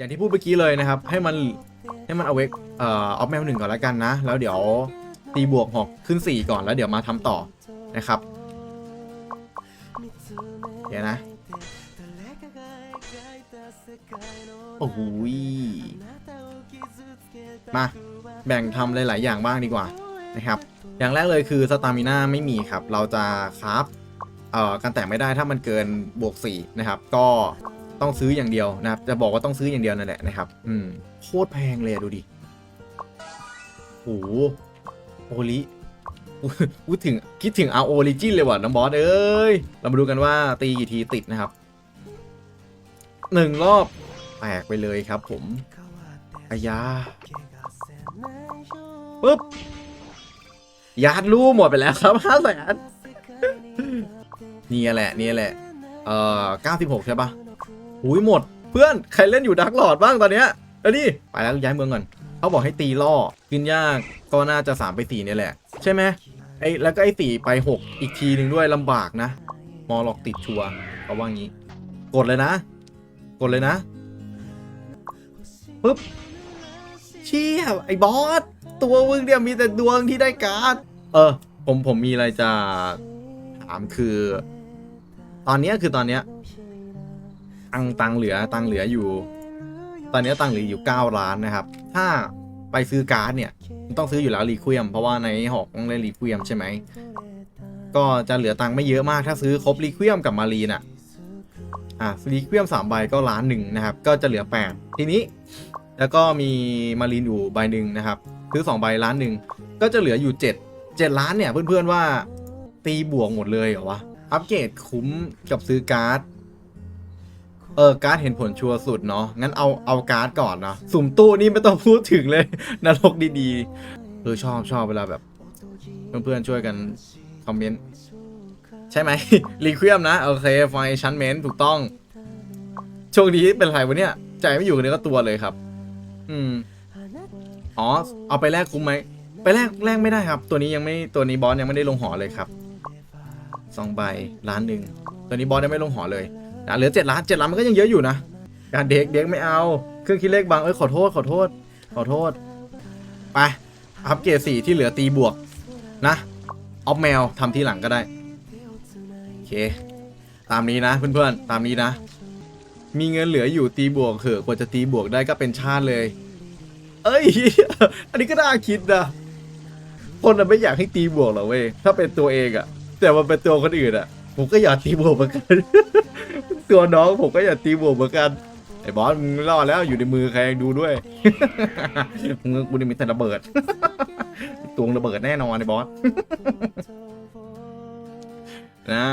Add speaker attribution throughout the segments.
Speaker 1: อย่างที่พูดเมื่อกี้เลยนะครับ ให้มันให้มันเอาเวกเอ่อออฟแมวหนึ่งก่อนแล้วกันนะ แล้วเดี๋ยวตีบวกหกขึ้น 4 ก่อนแล้วเดี๋ยวมาทำต่อนะครับเดี๋ยวนะโอ้โหมาแบ่งทำหลาย ๆ อย่างบ้างดีกว่านะครับ อย่างแรกเลยคือสตามิน่าไม่มีครับ เราจะคราฟเอ่อการแต่งไม่ได้ถ้ามันเกินบวก4นะครับ ก็ ต้องซื้ออย่างเดียวนะครับ จะบอกว่าต้องซื้ออย่างเดียวนั่นแหละนะครับ อืมโคตรแพงเลยดูดิโอ้โหโอลิพูดถึงคิดถึงเอาโอริจินเลยว่ะน้องบอสเอ้ย เรามาดูกันว่าตีกี่ทีติดนะครับหนึ่งรอบแตกไปเลยครับผมอายาปุ๊บยาดรู้หมดไปแล้วครับห้าแสนนี่แหละ นี่แหละ เอ่อ96ใช่ปะ หุยหมด เพื่อนใครเล่นอยู่ดักหลอดบ้างตอนเนี้ยเอ้นี่ไปแล้วย้ายเมืองก่อนเขาบอกให้ตีล่อขึ้นยากก็น่าจะ3ไป4เนี่ยแหละ ใช่ไหมไอ้แล้วก็ไอ้4ไป 6 อีกทีหนึ่งด้วยลำบากนะ มอหลอกติดชัวเขาว่างี้ กดเลยนะ กดเลยนะปึ๊บเชี่ยไอ้บอสตัวมึงเนี่ยมีแต่ดวงที่ได้การ์ดเออ ผมผมมีอะไรจะถามคือ ตอนนี้คือตอนเนี้ย ตังตังเหลือตังเหลืออยู่ ตอนนี้ตังเหลืออยู่9ล้านนะครับ ถ้าไปซื้อการ์ดเนี่ยต้องซื้ออยู่แล้วรีควียมเพราะว่าในหอกต้องเล่นรีควียมใช่ไหมก็จะเหลือตังไม่เยอะมากถ้าซื้อครบรีควียมกับมารีน่ะอะรีควียมสามใบก็ล้านหนึ่งนะครับ ก็จะเหลือ 8 ทีนี้แล้วก็มีมารีนอยู่ใบหนึ่งนะครับ ซื้อ2ใบล้านหนึ่งก็จะเหลืออยู่ 7 7 ล้านเนี่ยเพื่อนๆว่าตีบวกหมดเลยเหรอวะอัปเกรดคุ้มกับซื้อการ์ด เออการ์ดเห็นผลชัวร์สุดเนาะงั้นเอาเอาการ์ดก่อนเนาะสุ่มตู้นี่ไม่ต้องพูดถึงเลย นรกดีๆเออชอบชอบเวลาแบบ เพื่อนๆช่วยกันคอมเมนต์ใช่ไหมรีเควียมนะ โอเคไฟชั้นเมนถูกต้องโชคดีเป็นไรวะเนี่ยใจไม่อยู่กับเนื้อกับตัวเลยครับ อืมอ๋อ เอาไปแลกคุ้มไหมไปแลกแลกไม่ได้ครับ ตัวนี้ยังไม่ตัวนี้บอสยังไม่ได้ลงหอเลยครับสองใบล้านหนึ่งตัวนี้บอสยังไม่ลงหอเลย อะเหลือเจ็ดล้านเจ็ดล้านมันก็ยังเยอะอยู่นะการเด็กเด็กไม่เอา เครื่องคิดเลขบางเอ้ยขอโทษขอโทษ ขอโทษไปอัพเกรดสี่ที่เหลือตีบวกนะออฟแมวทำทีหลังก็ได้โอเค ตามนี้นะเพื่อนๆตามนี้นะ มีเงินเหลืออยู่ตีบวกเถอะกว่าจะตีบวกได้ก็เป็นชาติเลย เอ้ย อันนี้ก็น่าคิดนะคนอะไม่อยากให้ตีบวกหรอกเว้ยถ้าเป็นตัวเองอะแต่มันเป็นตัวคนอื่นอะ ผมก็อยากตีบวกเหมือนกัน ตัวน้องผมก็อยากตีบวกเหมือนกัน ไอ้บอสมึงรอดแล้วอยู่ในมือใครดูด้วย มึงกูนี่มีแต่ระเบิด ตวงระเบิดแน่นอนไอ้บอสนะ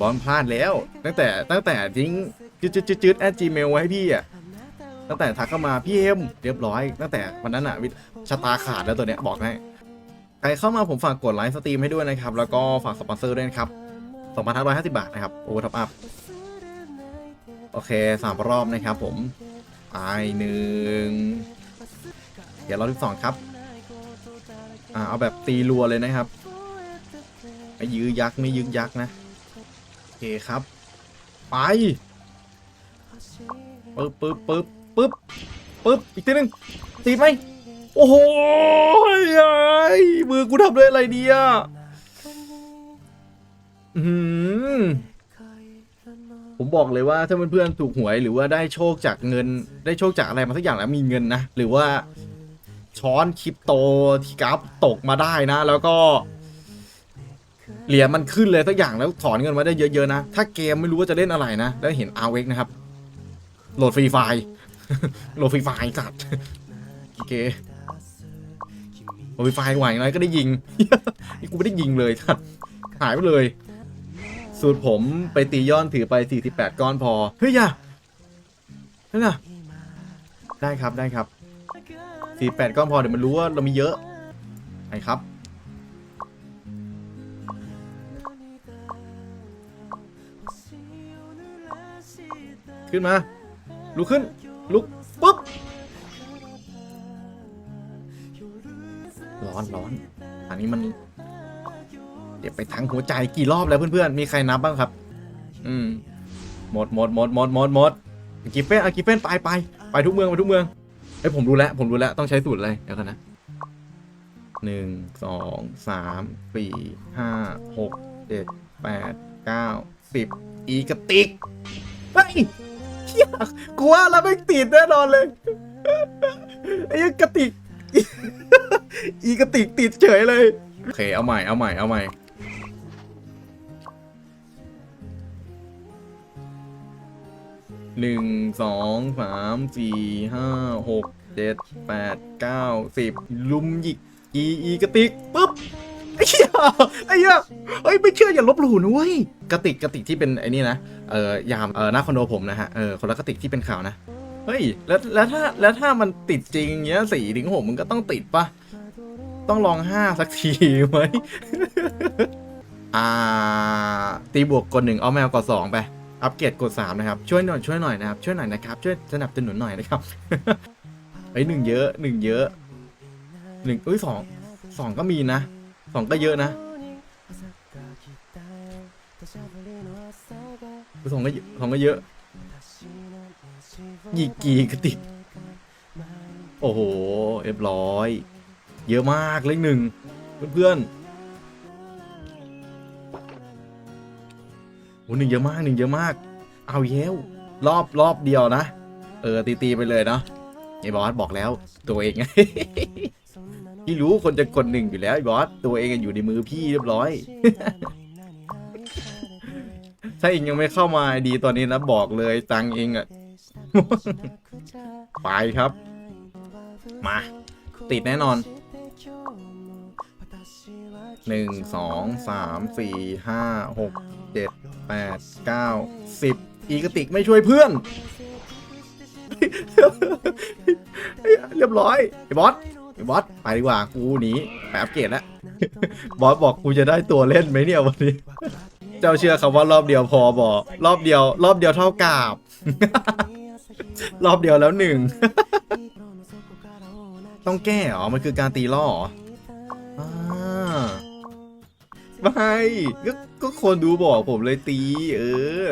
Speaker 1: บอลพลาดแล้ว ตั้งแต่ตั้งแต่ทิ้งจืดจืดจืดแอดจีเมลไว้ให้พี่อะตั้งแต่ทักเข้ามาพี่เอ็มเรียบร้อย ตั้งแต่วันนั้นอะวิชะตาขาดแล้วตัวเนี้ยบอกให้ ใครเข้ามาผมฝากกดไลค์สตรีมให้ด้วยนะครับ แล้วก็ฝากสปอนเซอร์ด้วยนะครับ2,550 บาทนะครับโอเวอร์ท็อปอัพโอเคสามรอบนะครับผมไอหนึ่งเดี๋ยวรอบที่สองครับอ่าเอาแบบตีรัวเลยนะครับไม่ยื้อยักษ์ไม่ยึกยักษ์นะโอเคครับ ไปปึ๊บปึ๊บปึ๊บปึ๊บปึ๊บอีกทีหนึงตีไหมโอ้โหยไอ้ มือกูทำด้วยอะไรดีอะอื้อหือผมบอกเลยว่าถ้าเพื่อนๆถูกหวยหรือว่าได้โชคจากเงิน ได้โชคจากอะไรมาสักอย่างแล้วมีเงินนะหรือว่าช้อนคริปโตที่กราฟตกมาได้นะ แล้วก็เหรียญมันขึ้นเลยสักอย่างแล้วถอนเงินมาได้เยอะๆนะ ถ้าเกมไม่รู้ว่าจะเล่นอะไรนะ แล้วเห็นอาเวกนะครับ โหลดฟรีไฟล์โหลดฟรีไฟล์สัตว์โอเค โหลดฟรีไฟไหวอะไรก็ได้ยิงนี่กูไม่ได้ยิงเลยสัตว์หายไปเลย สูตรผมไปตีย้อนถือไป 48 ก้อนพอ เฮ้ยอย่าเฮ้ยอย่าได้ครับได้ครับ 48 ก้อนพอเดี๋ยวมันรู้ว่าเรามีเยอะไอ้ครับขึ้นมา ลุกขึ้น ลุก ร้อนร้อน อันนี้มัน เดี๋ยวไปทั้งหัวใจกี่รอบแล้วเพื่อนๆ มีใครนับบ้างครับ อืม หมดหมดหมดหมดหมดหมดกิฟเฟนอากิฟเฟนไปไปไปทุกเมืองไปทุกเมืองไอ้ยผมรู้แล้ว ผมรู้แล้ว ต้องใช้สูตรอะไร เดี๋ยวกันนะหนึ่งสองสามสี่ห้าหกเจ็ดแปดเก้าสิบอีกระติกเฮ้ยเชี่ยกูว่าแล้วไม่ติดแน่นอนเลยไอ้กระติก อีกระติกติดเฉยเลย โอเค เอาใหม่ เอาใหม่ เอาใหม่ หนึ่ง สอง สาม สี่ ห้า หก เจ็ด แปด เก้า สิบ ลุมหยิก อีอีกระติกปุ๊บ ไอ้เหี้ย ไอ้เหี้ยเฮ้ย ไม่เชื่ออย่าลบหลู่นะเว้ย กระติกกระติกที่เป็นไอ้นี่นะ เออยาม เออหน้าคอนโดผมนะฮะ เออ คนละกระติกที่เป็นข่าวนะ เฮ้ย แล้ว แล้วถ้า แล้วถ้ามันติดจริงเงี้ยสี่ถึงหกมันก็ต้องติดปะ ต้องลองห้าสักทีไหมอ่า ตีบวกกดหนึ่งเอาแมวกดสองไป อัปเกรดกดสามนะครับ ช่วยหน่อยช่วยหน่อยนะครับ ช่วยหน่อยนะครับ ช่วยสนับสนุนหน่อยนะครับเฮ้หนึ่งเยอะหนึ่งเยอะหนึ่งเอ้ยสองสองก็มีนะสองก็เยอะนะสองก็สองก็เยอะยี่กี่กระติกโอ้โหเรียบร้อย เยอะมากเลขหนึ่งเพื่อนๆโอ้หนึ่งเยอะมากหนึ่งเยอะมาก เอาเย้วรอบรอบเดียวนะ เออตีตีๆไปเลยเนาะไอ้บอสบอกแล้วตัวเองพี่รู้คนจะกดหนึ่งอยู่แล้วไอ้บอสตัวเองอยู่ในมือพี่เรียบร้อย ถ้าเองยังไม่เข้ามาดีตอนนี้นะบอกเลยตังเองอะไปครับ มา ติดแน่นอน หนึ่งสองสามสี่ห้าหกเจ็ดแปดเก้าสิบอีกติกไม่ช่วยเพื่อน เรียบร้อยไอ้บอสไอ้บอสไปดีกว่ากูหนีไปอัปเกรดแล้วบอสบอกกูจะได้ตัวเล่นไหมเนี่ยวันนี้ เจ้าเชื่อคำว่ารอบเดียวพอบอกรอบเดียว รอบเดียวเท่ากับรอบเดียวแล้วหนึ่ง ต้องแก้เหรอ มันคือการตีล่อ ไม่ก็ก็คนดูบอกผมเลยตี เออ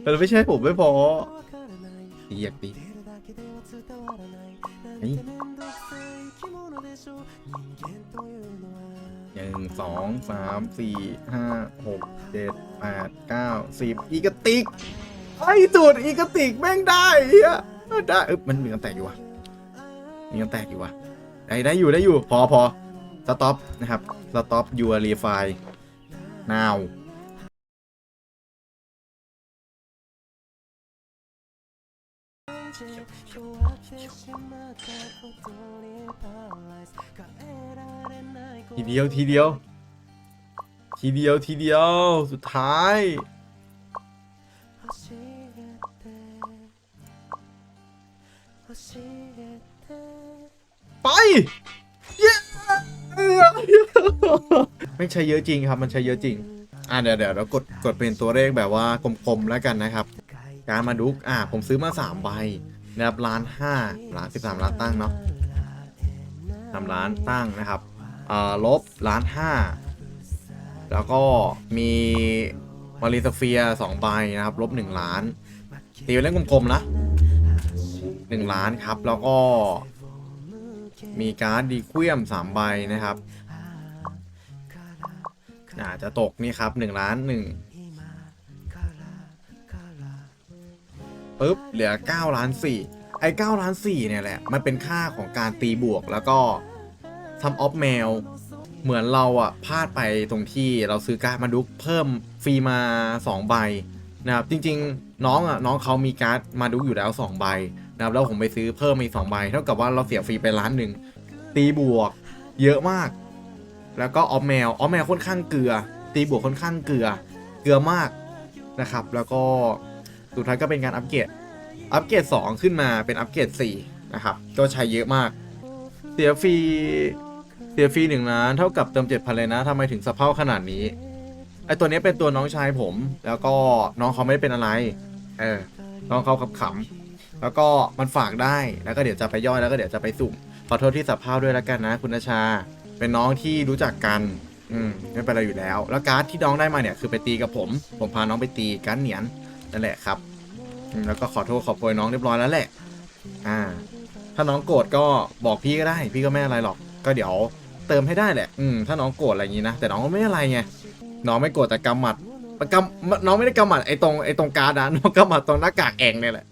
Speaker 1: แต่ไม่ใช่ผมไม่พอตีอยากตีหนึ่งสองสามสี่ห้าหกเจ็ดแปดเก้าสิบอีกติกไอ้จุดอีกติกแม่งได้เฮียได้เออมันมีกันแตกอยู่วะมีกันแตกอยู่วะได้ได้อยู่ได้อยู่ พอพอ สต็อปนะครับสต็อปยูรีไฟ now ทีเดียวทีเดียว ทีเดียวทีเดียวสุดท้ายไป ไม่ใช่เยอะจริงครับ มันใช้เยอะจริง อ่าเดี๋ยวเดี๋ยวเรากดกดเป็นตัวเลขแบบว่ากลมๆแล้วกันนะครับ การมาดุกอ่าผมซื้อมาสามใบนะครับล้านห้าล้านสิบสามล้านตั้งเนาะสามล้านตั้งนะครับอ่าลบล้านห้าแล้วก็มีมาริสเฟียสองใบนะครับ ลบหนึ่งล้านตีเป็นเลขกลมๆนะหนึ่งล้านครับ แล้วก็มีการ์ดดีควียมสามใบนะครับ อาจจะตกนี่ครับหนึ่งล้านหนึ่งปุ๊บเหลือ9ล้าน4ไอ้9ล้าน4เนี่ยแหละ มันเป็นค่าของการตีบวกแล้วก็ทำออฟแมว เหมือนเราอะพลาดไปตรงที่เราซื้อการ์ดมาดุกเพิ่มฟรีมา2ใบนะครับจริงๆ น้องอะน้องเขามีการ์ดมาดุกอยู่แล้ว 2 ใบนะครับแล้วผมไปซื้อเพิ่มอีก2ใบเท่ากับว่าเราเสียฟรีไปล้านหนึ่งตีบวกเยอะมาก แล้วก็ออฟแมวออฟแมวค่อนข้างเกลือ ตีบวกค่อนข้างเกลือ เกลือมากนะครับ แล้วก็สุดท้ายก็เป็นการอัปเกรดอัปเกรด2ขึ้นมาเป็นอัปเกรด4นะครับก็ใช้เยอะมาก เสียฟรีเสียฟรีหนึ่งล้านเท่ากับเติมเจ็ดพันเลยนะทำไมถึงสะเพร่าขนาดนี้ไอตัวนี้เป็นตัวน้องชายผม แล้วก็น้องเขาไม่ได้เป็นอะไร เออ น้องเขาขับขำแล้วก็มันฝากได้แล้วก็เดี๋ยวจะไปย่อยแล้วก็เดี๋ยวจะไปสุ่มขอโทษที่สับเพ่าด้วยแล้วกันนะ คุณชา เป็นน้องที่รู้จักกันอืมไม่เป็นไรอยู่แล้ว แล้วการ์ดที่น้องได้มาเนี่ยคือไปตีกับผม ผมพาน้องไปตีการ์ดเหนียนนั่นแหละครับอืมแล้วก็ขอโทษขอโพยน้องเรียบร้อยแล้วแหละ อ่า ถ้าน้องโกรธก็บอกพี่ก็ได้ พี่ก็ไม่อะไรหรอก ก็เดี๋ยวเติมให้ได้แหละ อืม ถ้าน้องโกรธอะไรอย่างนี้นะ แต่น้องก็ไม่อะไรไง น้องไม่โกรธแต่กำหมัดกำน้องไม่ได้กำหมัดไอ้ตรงไอ้ตรงการ์ดนะน้องกำหมัดตรงหน้ากากแองเนี่ยแหละ